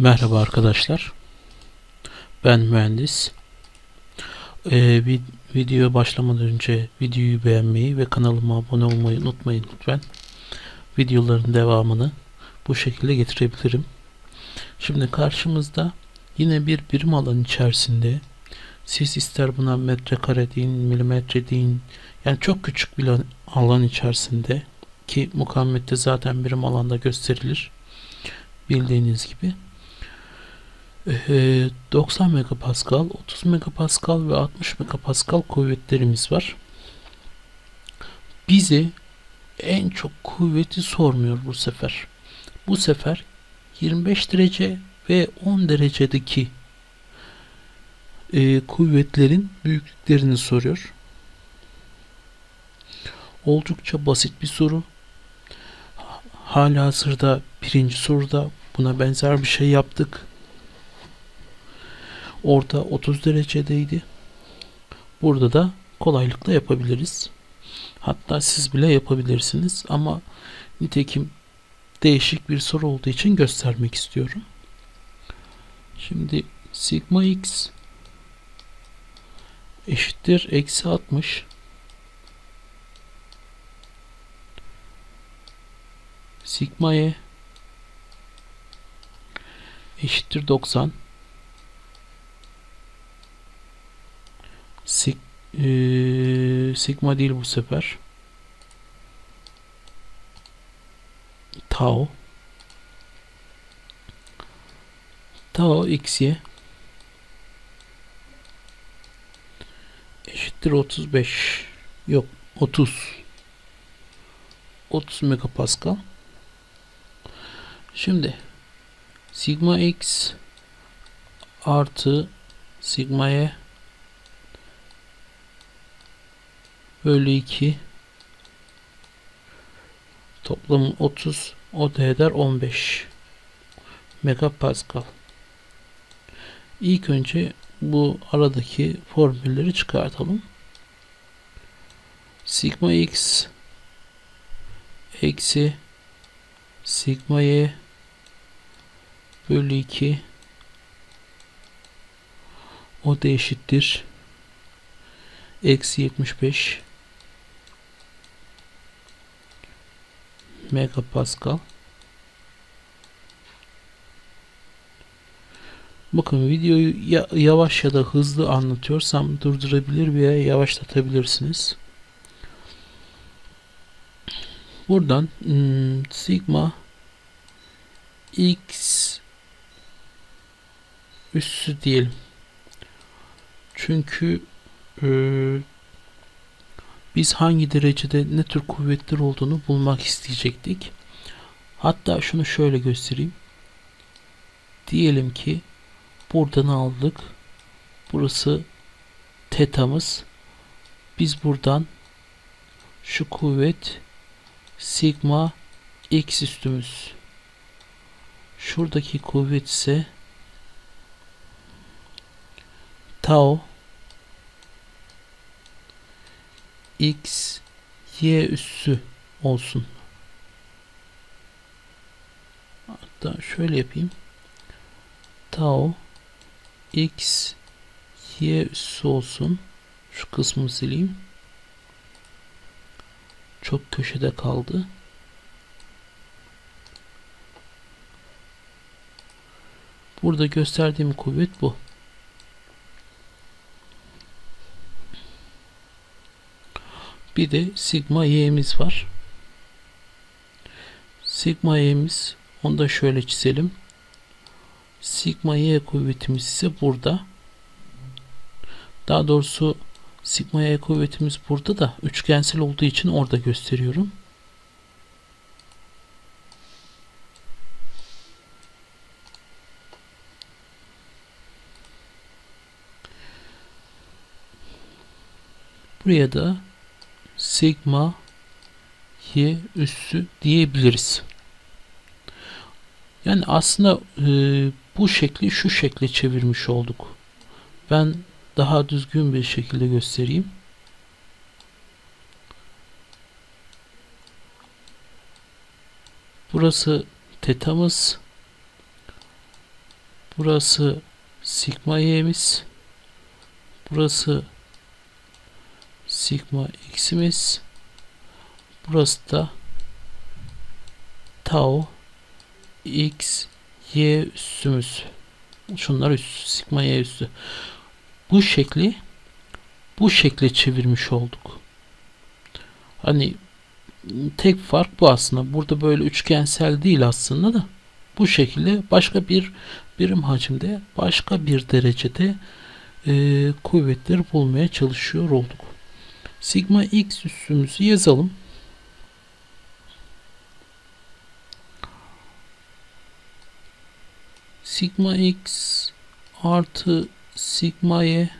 Merhaba arkadaşlar. Ben mühendis. Ee, vid- başlamadan önce videoyu beğenmeyi ve kanalıma abone olmayı unutmayın lütfen. Videoların devamını bu şekilde getirebilirim. Şimdi karşımızda yine bir birim alan içerisinde siz ister buna metrekare deyin, milimetre deyin. Yani çok küçük bir alan- alan içerisinde ki mukavemette zaten birim alanda gösterilir. Bildiğiniz gibi. Ee, 90 megapascal, 30 megapascal ve 60 megapascal kuvvetlerimiz var. Bizi en çok kuvveti sormuyor bu sefer. Bu sefer 25 derece ve 10 derecedeki e, kuvvetlerin büyüklüklerini soruyor. Oldukça basit bir soru. Hala hazırda birinci soruda buna benzer bir şey yaptık. Orada 30 derecedeydi. Burada da kolaylıkla yapabiliriz. Hatta siz bile yapabilirsiniz ama nitekim değişik bir soru olduğu için göstermek istiyorum. Şimdi sigma x eşittir eksi 60 sigma y eşittir 90 Sig eee, sigma değil bu sefer. Tau. Tau xy eşittir 35. Yok 30. 30 megapascal. Şimdi sigma x artı sigma y bölü 2 toplamı 30 o da eder 15 megapascal. İlk önce bu aradaki formülleri çıkartalım. Sigma x eksi sigma y bölü 2 o da eşittir. Eksi 75 megapascal. Bakın videoyu ya- yavaş ya da hızlı anlatıyorsam durdurabilir veya yavaşlatabilirsiniz. Buradan hmm, sigma x üssü diyelim. Çünkü eee, biz hangi derecede ne tür kuvvetler olduğunu bulmak isteyecektik. Hatta şunu şöyle göstereyim. Diyelim ki buradan aldık. Burası tetamız. Biz buradan şu kuvvet sigma x üstümüz. Şuradaki kuvvet ise tau x y üssü olsun. Hatta şöyle yapayım. Tau x y üssü olsun. Şu kısmı sileyim. Çok köşede kaldı. Burada gösterdiğim kuvvet bu. Bir de sigma y'miz var. Sigma y'miz onu da şöyle çizelim. Sigma y kuvvetimiz ise burada. Daha doğrusu sigma y kuvvetimiz burada da üçgensel olduğu için orada gösteriyorum. Buraya da sigma y üssü diyebiliriz. Yani aslında e, bu şekli şu şekle çevirmiş olduk. Ben daha düzgün bir şekilde göstereyim. Burası tetamız. Burası sigma y'miz. Burası sigma x'imiz. Burası da tau x y üssümüz. Şunlar üst, sigma y üssü. Bu şekli bu şekle çevirmiş olduk. Hani tek fark bu aslında. Burada böyle üçgensel değil aslında da bu şekilde başka bir birim hacimde başka bir derecede e, kuvvetleri bulmaya çalışıyor olduk. Sigma x üssümüzü yazalım. Sigma x artı sigma y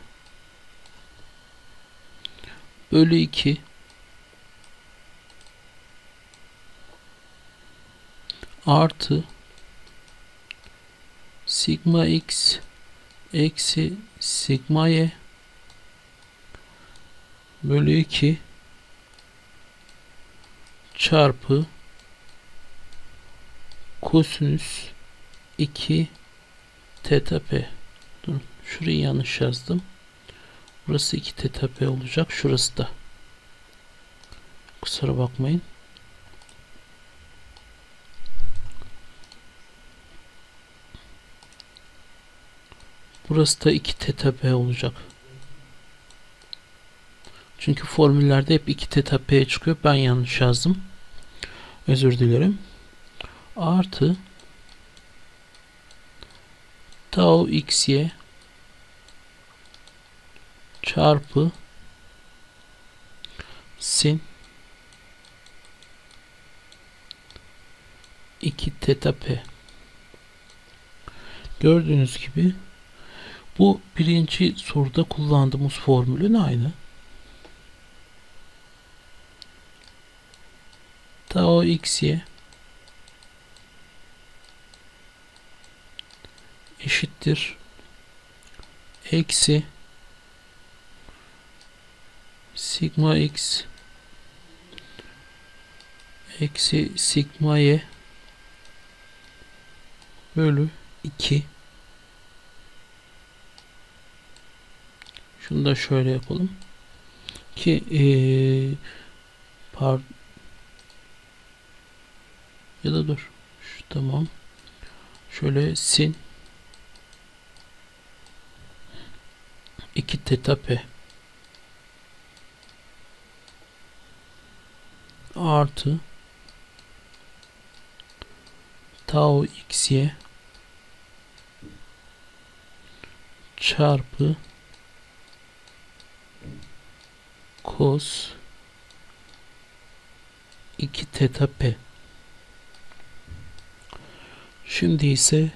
bölü 2 artı sigma x eksi sigma y bölü 2 çarpı kosinüs 2 teta p. Dur, şurayı yanlış yazdım. Burası 2 teta p olacak. Şurası da. Kusura bakmayın. Burası da 2 teta p olacak. Çünkü formüllerde hep 2 teta p çıkıyor. Ben yanlış yazdım. Özür dilerim. Artı tau xy çarpı sin 2 teta p. Gördüğünüz gibi bu birinci soruda kullandığımız formülün aynı. Tau xy eşittir. Eksi. Sigma x. Eksi sigma y. Bölü 2 şunu da şöyle yapalım. Ki ee, pardon ya da dur. Şu tamam. Şöyle sin. 2 teta p. Artı. Tau xy çarpı cos 2 teta p Şimdi ise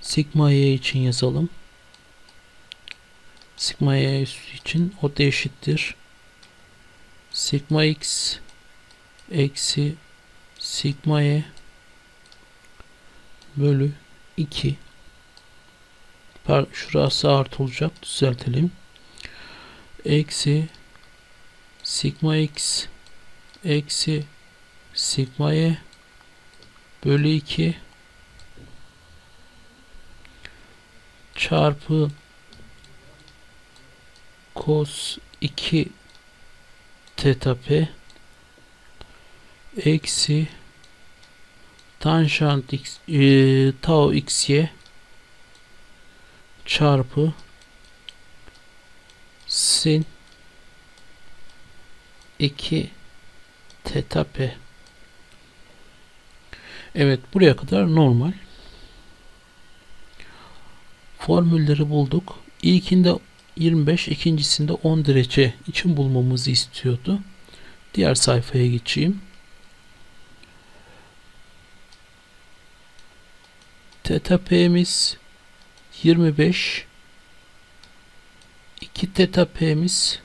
sigma y için yazalım. Sigma y için o da eşittir. Sigma x eksi sigma y bölü 2 şurası artı olacak düzeltelim eksi sigma x eksi sigma y bölü 2 çarpı cos 2 teta p eksi tanjant x e, tau xy çarpı sin 2 teta p. Evet buraya kadar normal formülleri bulduk. İlkinde 25 ikincisinde 10 derece için bulmamızı istiyordu. Diğer sayfaya geçeyim. Teta P'miz 25 2 teta P'miz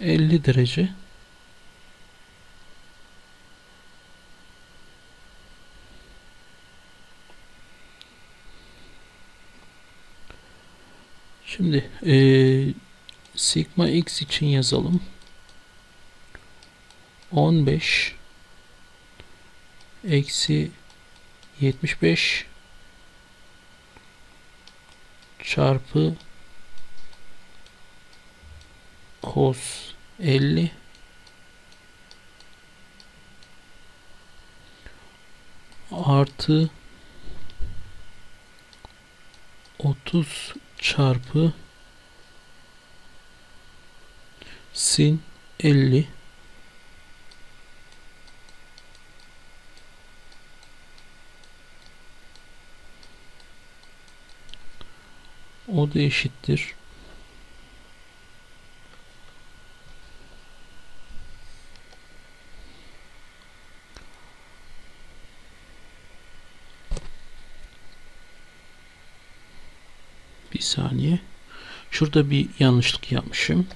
50 derece Şimdi e, sigma x için yazalım. 15 eksi 75 çarpı cos 50 artı 30 çarpı sin 50 o da eşittir Bir saniye. Şurada bir yanlışlık yapmışım.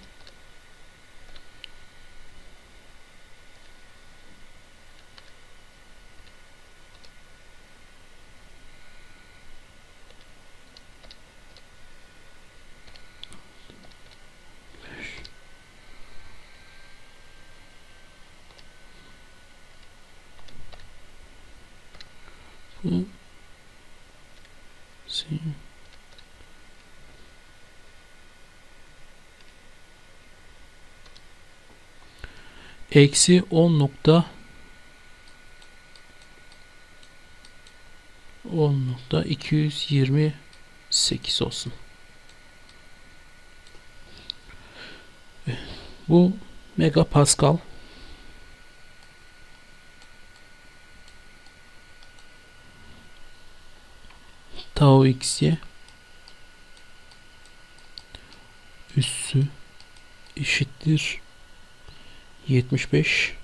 Bu sin eksi 10 nokta 10 nokta 228 olsun. Bu megapascal tau x'ye üssü eşittir 75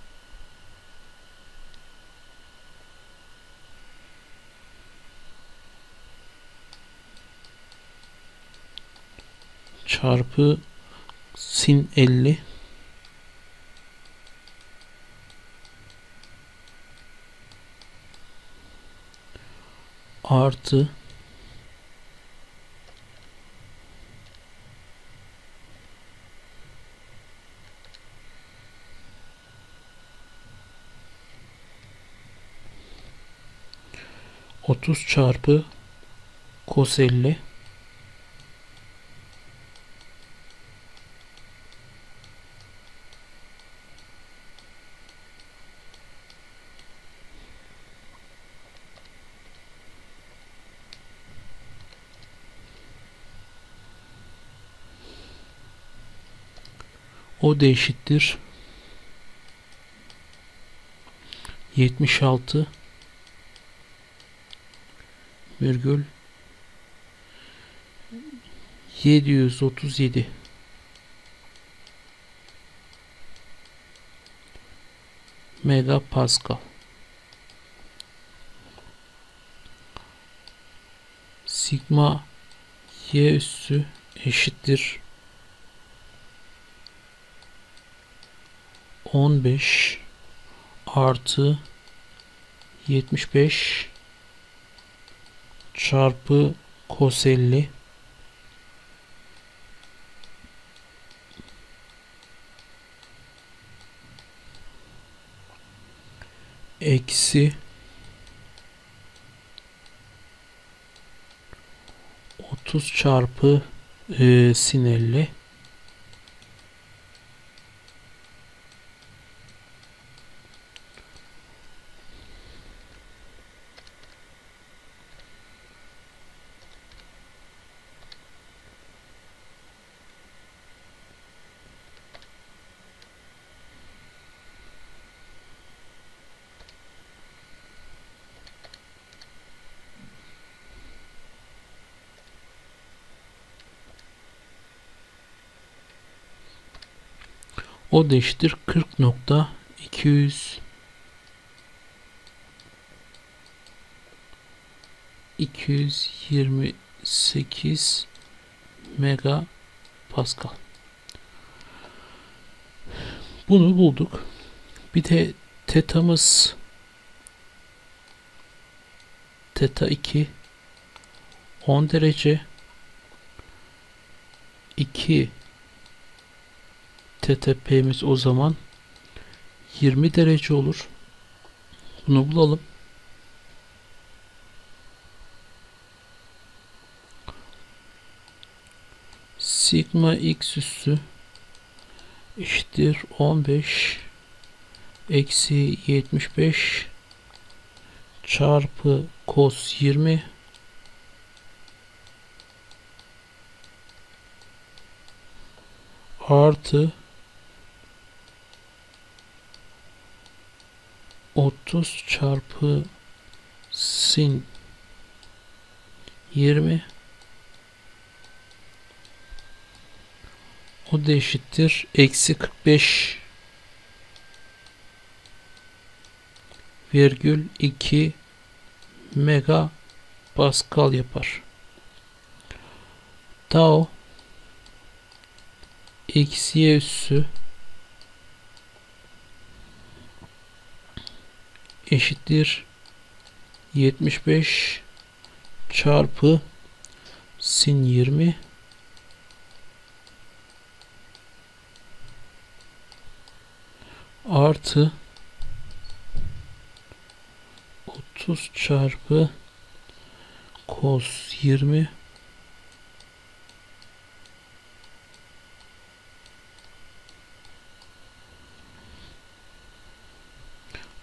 çarpı sin 50 artı Otuz çarpı cos 50 O da eşittir. 76 virgül 737 megapascal sigma y üssü eşittir 15 artı 75 çarpı cos 50 eksi 30 çarpı e, sin 50 O da eşittir 40 nokta 200 228 mega pascal. Bunu bulduk. Bir de tetamız teta 2 10 derece 2 TTP'miz o zaman 20 derece olur. Bunu bulalım. Sigma x üssü eşittir 15 eksi 75 çarpı cos 20 artı 30 çarpı sin 20 o da eşittir eksi 45 virgül 2 mega pascal yapar. Tau eksiye üssü eşittir 75 çarpı sin 20 artı 30 çarpı cos 20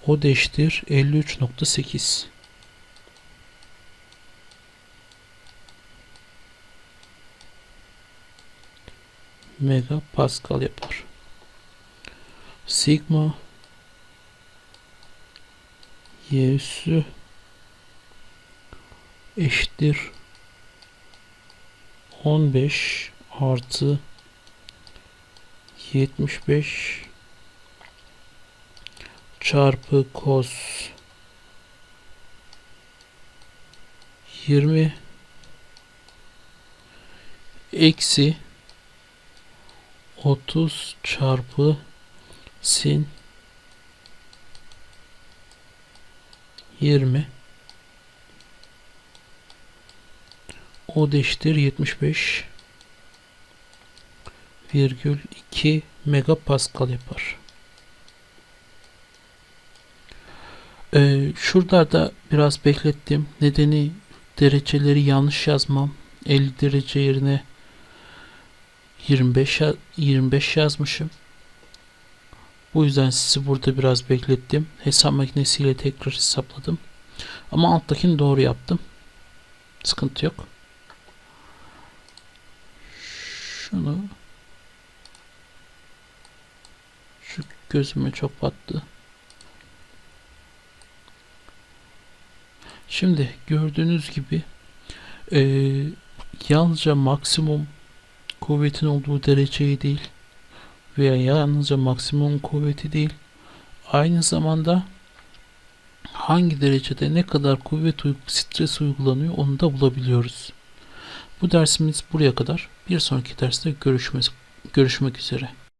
o da eşittir 53.8 mega pascal yapar. Sigma y üssü eşittir 15 artı 75 çarpı cos 20 eksi 30 çarpı sin 20 o da eşittir 75 virgül 2 megapascal yapar. Ee, şuralarda biraz beklettim. Nedeni dereceleri yanlış yazmam. 50 derece yerine 25 ya- 25 yazmışım. Bu yüzden sizi burada biraz beklettim. Hesap makinesiyle tekrar hesapladım. Ama alttakini doğru yaptım. Sıkıntı yok. Şunu şu gözüme çok battı. Şimdi gördüğünüz gibi eee yalnızca maksimum kuvvetin olduğu dereceyi değil veya yalnızca maksimum kuvveti değil aynı zamanda hangi derecede ne kadar kuvvet stres uygulanıyor onu da bulabiliyoruz. Bu dersimiz buraya kadar. Bir sonraki derste görüşmek, görüşmek üzere.